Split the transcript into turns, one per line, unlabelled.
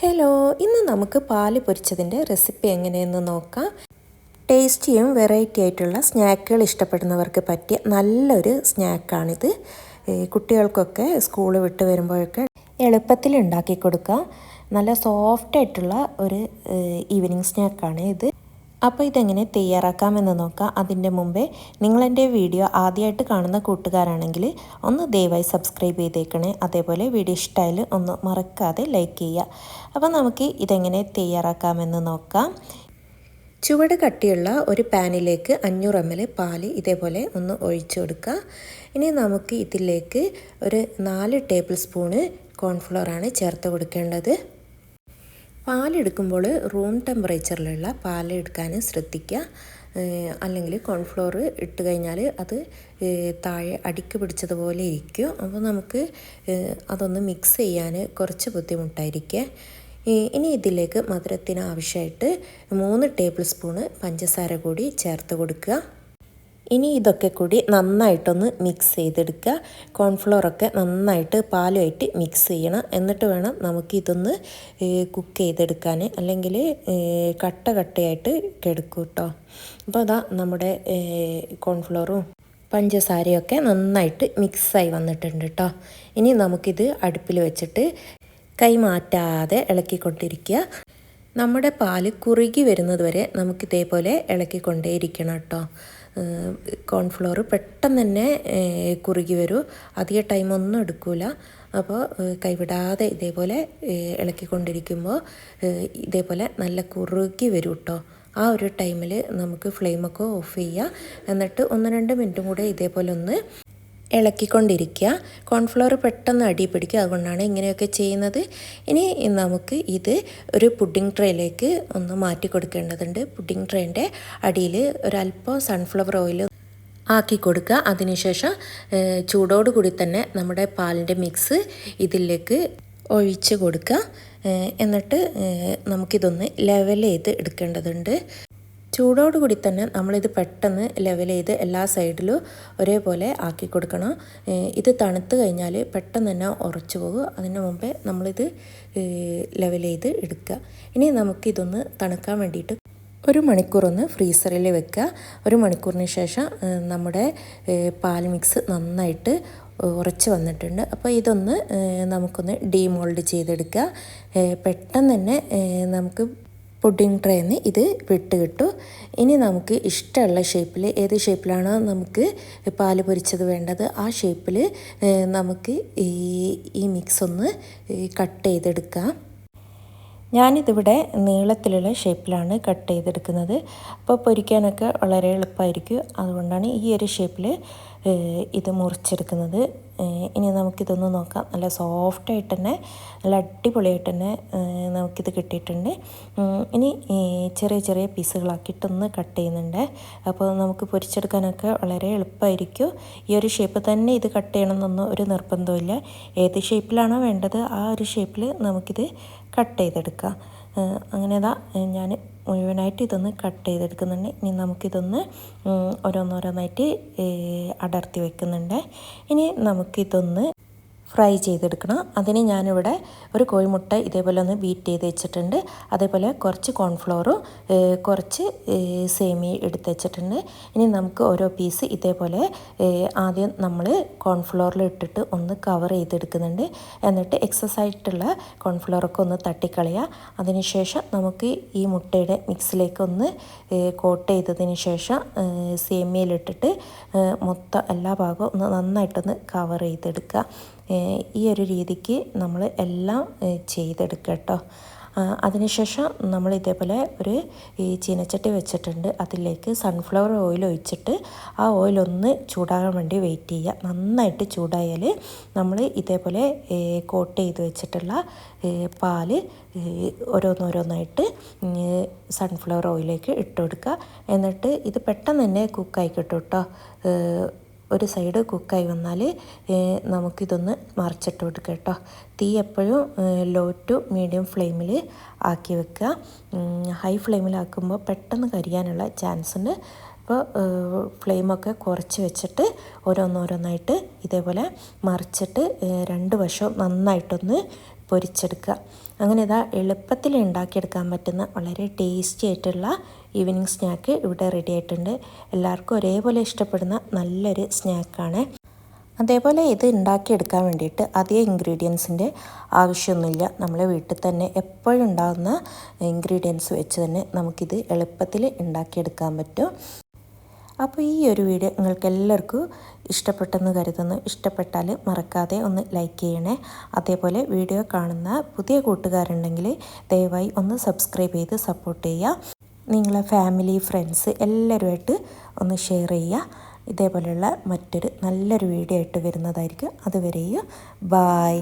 Hello ഇന്ന് നമുക്ക് പാൽ പൊരിച്ചതിന്റെ റെസിപ്പി എങ്ങനെയെന്ന് നോക്കാം. ടേസ്റ്റിയും വെറൈറ്റി ആയിട്ടുള്ള സ്നാക്കുകൾ ഇഷ്ടപ്പെടുന്നവർക്ക് പറ്റിയ നല്ലൊരു സ്നാക്കാണിത്. കുട്ടികൾക്കൊക്കെ സ്കൂൾ വിട്ട് വരുമ്പോഴൊക്കെ എളുപ്പത്തിൽ ഉണ്ടാക്കി കൊടുക്കാം. നല്ല സോഫ്റ്റ് ആയിട്ടുള്ള ഒരു ഈവനിങ് സ്നാക്കാണ് ഇത്. അപ്പോൾ ഇതെങ്ങനെ തയ്യാറാക്കാമെന്ന് നോക്കാം. അതിന്റെ മുമ്പേ നിങ്ങളെന്റെ വീഡിയോ ആദ്യമായിട്ട് കാണുന്ന കൂട്ടുകാരാണെങ്കിൽ ഒന്ന് ദയവായി സബ്സ്ക്രൈബ് ചെയ്തേക്കണേ. അതേപോലെ വീഡിയോ ഇഷ്ടമായാൽ ഒന്ന് മറക്കാതെ ലൈക്ക് ചെയ്യുക. അപ്പോൾ നമുക്ക് ഇതെങ്ങനെ തയ്യാറാക്കാമെന്ന് നോക്കാം. ചുവട് കട്ടിയുള്ള ഒരു പാനിലേക്ക് അഞ്ഞൂറ് എം എൽ പാൽ ഇതേപോലെ ഒന്ന് ഒഴിച്ചു കൊടുക്കുക. ഇനി നമുക്ക് ഇതിലേക്ക് ഒരു നാല് ടേബിൾ സ്പൂണ് കോൺഫ്ലോറാണ് ചേർത്ത് കൊടുക്കേണ്ടത്. പാലെടുക്കുമ്പോൾ റൂം ടെമ്പറേച്ചറിലുള്ള പാലെടുക്കാൻ ശ്രദ്ധിക്കുക. അല്ലെങ്കിൽ കോൺഫ്ലോർ ഇട്ട് കഴിഞ്ഞാൽ അത് താഴെ അടിക്ക് പിടിച്ചതുപോലെ ഇരിക്കും. അപ്പോൾ നമുക്ക് അതൊന്ന് മിക്സ് ചെയ്യാൻ കുറച്ച് ബുദ്ധിമുട്ടായിരിക്കും. ഈ- ഇനി ഇതിലേക്ക് മധുരത്തിന് ആവശ്യമായിട്ട് മൂന്ന് ടേബിൾ സ്പൂണ് പഞ്ചസാര കൂടി ചേർത്ത് കൊടുക്കുക. ഇനി ഇതൊക്കെ കൂടി നന്നായിട്ടൊന്ന് മിക്സ് ചെയ്തെടുക്കുക. കോൺഫ്ലോറൊക്കെ നന്നായിട്ട് പാലുമായിട്ട് മിക്സ് ചെയ്യണം. എന്നിട്ട് വേണം നമുക്കിതൊന്ന് കുക്ക് ചെയ്തെടുക്കാൻ അല്ലെങ്കിൽ കട്ട കട്ടയായിട്ട് കിടക്കും കേട്ടോ അപ്പോൾ അതാ നമ്മുടെ കോൺഫ്ലോറും പഞ്ചസാരയൊക്കെ നന്നായിട്ട് മിക്സായി വന്നിട്ടുണ്ട് കേട്ടോ ഇനി നമുക്കിത് അടുപ്പിൽ വെച്ചിട്ട് കൈ മാറ്റാതെ ഇളക്കിക്കൊണ്ടിരിക്കുക. നമ്മുടെ പാൽ കുറുകി വരുന്നത് വരെ നമുക്കിതേപോലെ ഇളക്കിക്കൊണ്ടേയിരിക്കണം കേട്ടോ കോൺഫ്ലോർ പെട്ടെന്ന് തന്നെ കുറുകി വരും. അധിക ടൈമൊന്നും എടുക്കില്ല അപ്പോൾ കൈവിടാതെ ഇതേപോലെ ഇളക്കിക്കൊണ്ടിരിക്കുമ്പോൾ ഇതേപോലെ നല്ല കുറുകി വരും കേട്ടോ ആ ഒരു ടൈമിൽ നമുക്ക് ഫ്ലെയിമൊക്കെ ഓഫ് ചെയ്യുക എന്നിട്ട് ഒന്ന് രണ്ട് മിനിറ്റും കൂടെ ഇതേപോലെ ഒന്ന് ഇളക്കിക്കൊണ്ടിരിക്കുക. കോൺഫ്ലവർ പെട്ടെന്ന് അടി പിടിക്കുക. അതുകൊണ്ടാണ് ഇങ്ങനെയൊക്കെ ചെയ്യുന്നത്. ഇനി നമുക്ക് ഇത് ഒരു പുഡിംഗ് ട്രേയിലേക്ക് ഒന്ന് മാറ്റി കൊടുക്കേണ്ടതുണ്ട്. പുഡിംഗ് ട്രേന്റെ അടിയിൽ ഒരല്പം സൺഫ്ലവർ ഓയിൽ ആക്കി കൊടുക്കുക. അതിനുശേഷം ചൂടോടുകൂടി ചൂടോട് കൂടി തന്നെ നമ്മുടെ പാലിന്റെ മിക്സ് ഇതിലേക്ക് ഒഴിച്ച് കൊടുക്കുക. എന്നിട്ട് നമുക്കിതൊന്ന് ലെവൽ ചെയ്ത് എടുക്കേണ്ടതുണ്ട്. ചൂടോടുകൂടി തന്നെ നമ്മളിത് പെട്ടെന്ന് ലെവൽ ചെയ്ത് എല്ലാ സൈഡിലും ഒരേപോലെ ആക്കി കൊടുക്കണം. ഇത് തണുത്ത് കഴിഞ്ഞാൽ പെട്ടെന്ന് തന്നെ ഉറച്ചു പോകും. അതിന് മുമ്പേ നമ്മളിത് ലെവൽ ചെയ്ത് എടുക്കുക. ഇനി നമുക്കിതൊന്ന് തണുക്കാൻ വേണ്ടിയിട്ട് ഒരു മണിക്കൂറൊന്ന് ഫ്രീസറിൽ വെക്കുക. ഒരു മണിക്കൂറിന് ശേഷം നമ്മുടെ പാൽ മിക്സ് നന്നായിട്ട് ഉറച്ച് വന്നിട്ടുണ്ട്. അപ്പോൾ ഇതൊന്ന് നമുക്കൊന്ന് ഡീമോൾഡ് ചെയ്തെടുക്കുക. പെട്ടെന്ന് തന്നെ നമുക്ക് പുഡിംഗ് ട്രേന്ന് ഇത് വിട്ട് കിട്ടും ഇനി നമുക്ക് ഇഷ്ടമുള്ള ഷേപ്പിൽ ഏത് ഷേപ്പിലാണോ നമുക്ക് പാൽ പൊരിച്ചത് വേണ്ടത് ആ ഷേപ്പിൽ നമുക്ക് ഈ ഈ മിക്സ് ഒന്ന് കട്ട് ചെയ്തെടുക്കാം. ഞാനിതിവിടെ നീളത്തിലുള്ള ഷേപ്പിലാണ് കട്ട് ചെയ്തെടുക്കുന്നത്. അപ്പോൾ പൊരിക്കാനൊക്കെ വളരെ എളുപ്പമായിരിക്കും. അതുകൊണ്ടാണ് ഈ ഒരു ഷേപ്പിൽ ഇത് മുറിച്ചെടുക്കുന്നത്. ഇനി നമുക്കിതൊന്ന് നോക്കാം. നല്ല സോഫ്റ്റായിട്ട് തന്നെ നല്ല അടിപൊളിയായിട്ട് തന്നെ നമുക്കിത് കിട്ടിയിട്ടുണ്ട്. ഇനി ചെറിയ ചെറിയ പീസുകളാക്കിയിട്ടൊന്ന് കട്ട് ചെയ്യുന്നുണ്ട്. അപ്പോൾ നമുക്ക് പൊരിച്ചെടുക്കാനൊക്കെ വളരെ എളുപ്പമായിരിക്കും. ഈ ഒരു ഷേപ്പ് തന്നെ ഇത് കട്ട് ചെയ്യണമെന്നൊന്നും ഒരു നിർബന്ധമില്ല ഏത് ഷേപ്പിലാണോ വേണ്ടത് ആ ഒരു ഷേപ്പിൽ നമുക്കിത് കട്ട് ചെയ്തെടുക്കാം. അങ്ങനെതാ ഞാൻ മുഴുവനായിട്ട് ഇതൊന്ന് കട്ട് ചെയ്തെടുക്കുന്നുണ്ട്. ഇനി നമുക്കിതൊന്ന് ഓരോന്നോരോന്നായിട്ട് അടർത്തി വെക്കുന്നുണ്ട്. ഇനി നമുക്കിതൊന്ന് ഫ്രൈ ചെയ്തെടുക്കണം. അതിന് ഞാനിവിടെ ഒരു കോഴിമുട്ട ഇതേപോലെ ഒന്ന് ബീറ്റ് ചെയ്ത് വെച്ചിട്ടുണ്ട്. അതേപോലെ കുറച്ച് കോൺഫ്ലോറും കുറച്ച് സേമി സേമിയ എടുത്ത് വെച്ചിട്ടുണ്ട്. ഇനി നമുക്ക് ഓരോ പീസ് ഇതേപോലെ ആദ്യം നമ്മൾ കോൺഫ്ലോറിൽ ഇട്ടിട്ട് ഒന്ന് കവർ ചെയ്തെടുക്കുന്നുണ്ട്. എന്നിട്ട് എക്സസ് ആയിട്ടുള്ള കോൺഫ്ലോറൊക്കെ ഒന്ന് തട്ടിക്കളയുക. അതിനുശേഷം നമുക്ക് ഈ മുട്ടയുടെ മിക്സിലേക്ക് ഒന്ന് കോട്ട് ചെയ്തതിന് ശേഷം സേമിയയിലിട്ടിട്ട് മൊത്തം എല്ലാ ഭാഗവും ഒന്ന് നന്നായിട്ടൊന്ന് കവർ ചെയ്തെടുക്കുക. ഈ ഒരു രീതിക്ക് നമ്മൾ എല്ലാം ചെയ്തെടുക്കുക കേട്ടോ അതിനുശേഷം നമ്മൾ ഇതേപോലെ ഒരു ഈ ചീനച്ചട്ടി വെച്ചിട്ടുണ്ട്. അതിലേക്ക് സൺഫ്ലവർ ഓയിൽ ഒഴിച്ചിട്ട് ആ ഓയിൽ ഒന്ന് ചൂടാകാൻ വേണ്ടി വെയിറ്റ് ചെയ്യുക. നന്നായിട്ട് ചൂടായാൽ നമ്മൾ ഇതേപോലെ കോട്ട് ചെയ്ത് വെച്ചിട്ടുള്ള പാൽ ഓരോന്നോരോന്നായിട്ട് സൺഫ്ലവർ ഓയിലേക്ക് ഇട്ട് കൊടുക്കുക. എന്നിട്ട് ഇത് പെട്ടെന്ന് തന്നെ കുക്കായി കിട്ടും ഒരു സൈഡ് കുക്കായി വന്നാൽ നമുക്കിതൊന്ന് മറിച്ചിട്ട് കൊടുക്കുക കേട്ടോ. തീ എപ്പോഴും ലോ ടു മീഡിയം ഫ്ലെയിമിൽ ആക്കി വെക്കുക. ഹൈ ഫ്ലെയിമിലാക്കുമ്പോൾ പെട്ടെന്ന് കരിയാനുള്ള ചാൻസ് ഉണ്ട്. അപ്പോൾ ഫ്ലെയിമൊക്കെ കുറച്ച് വെച്ചിട്ട് ഓരോന്നോരോന്നായിട്ട് ഇതേപോലെ മറിച്ചിട്ട് രണ്ട് വശവും നന്നായിട്ടൊന്ന് പൊരിച്ചെടുക്കുക. അങ്ങനെ ഇതാ എളുപ്പത്തിൽ ഉണ്ടാക്കിയെടുക്കാൻ പറ്റുന്ന വളരെ ടേസ്റ്റി ആയിട്ടുള്ള ഈവനിങ് സ്നാക്ക് ഇവിടെ റെഡി ആയിട്ടുണ്ട്. എല്ലാവർക്കും ഒരേപോലെ ഇഷ്ടപ്പെടുന്ന നല്ലൊരു സ്നാക്കാണ് അതേപോലെ ഇത് ഉണ്ടാക്കിയെടുക്കാൻ വേണ്ടിയിട്ട് അധികം ഇൻഗ്രീഡിയൻസിന്റെ ആവശ്യമൊന്നുമില്ല. നമ്മളെ വീട്ടിൽ തന്നെ എപ്പോഴും ഉണ്ടാകുന്ന ഇൻഗ്രീഡിയൻസ് വെച്ച് തന്നെ നമുക്കിത് എളുപ്പത്തിൽ ഉണ്ടാക്കിയെടുക്കാൻ പറ്റും. അപ്പോൾ ഈ ഒരു വീഡിയോ നിങ്ങൾക്ക് എല്ലാവർക്കും ഇഷ്ടപ്പെട്ടെന്ന് കരുതുന്നു. ഇഷ്ടപ്പെട്ടാൽ മറക്കാതെ ഒന്ന് ലൈക്ക് ചെയ്യണേ. അതേപോലെ വീഡിയോ കാണുന്ന പുതിയ കൂട്ടുകാരുണ്ടെങ്കിൽ ദയവായി ഒന്ന് സബ്സ്ക്രൈബ് ചെയ്ത് സപ്പോർട്ട് ചെയ്യുക. നിങ്ങളെ ഫാമിലി ഫ്രണ്ട്സ് എല്ലാവരുമായിട്ട് ഒന്ന് ഷെയർ ചെയ്യുക. ഇതേപോലെയുള്ള മറ്റൊരു നല്ലൊരു വീഡിയോ ആയിട്ട് വരുന്നതായിരിക്കും. അതുവരെയും ബായ്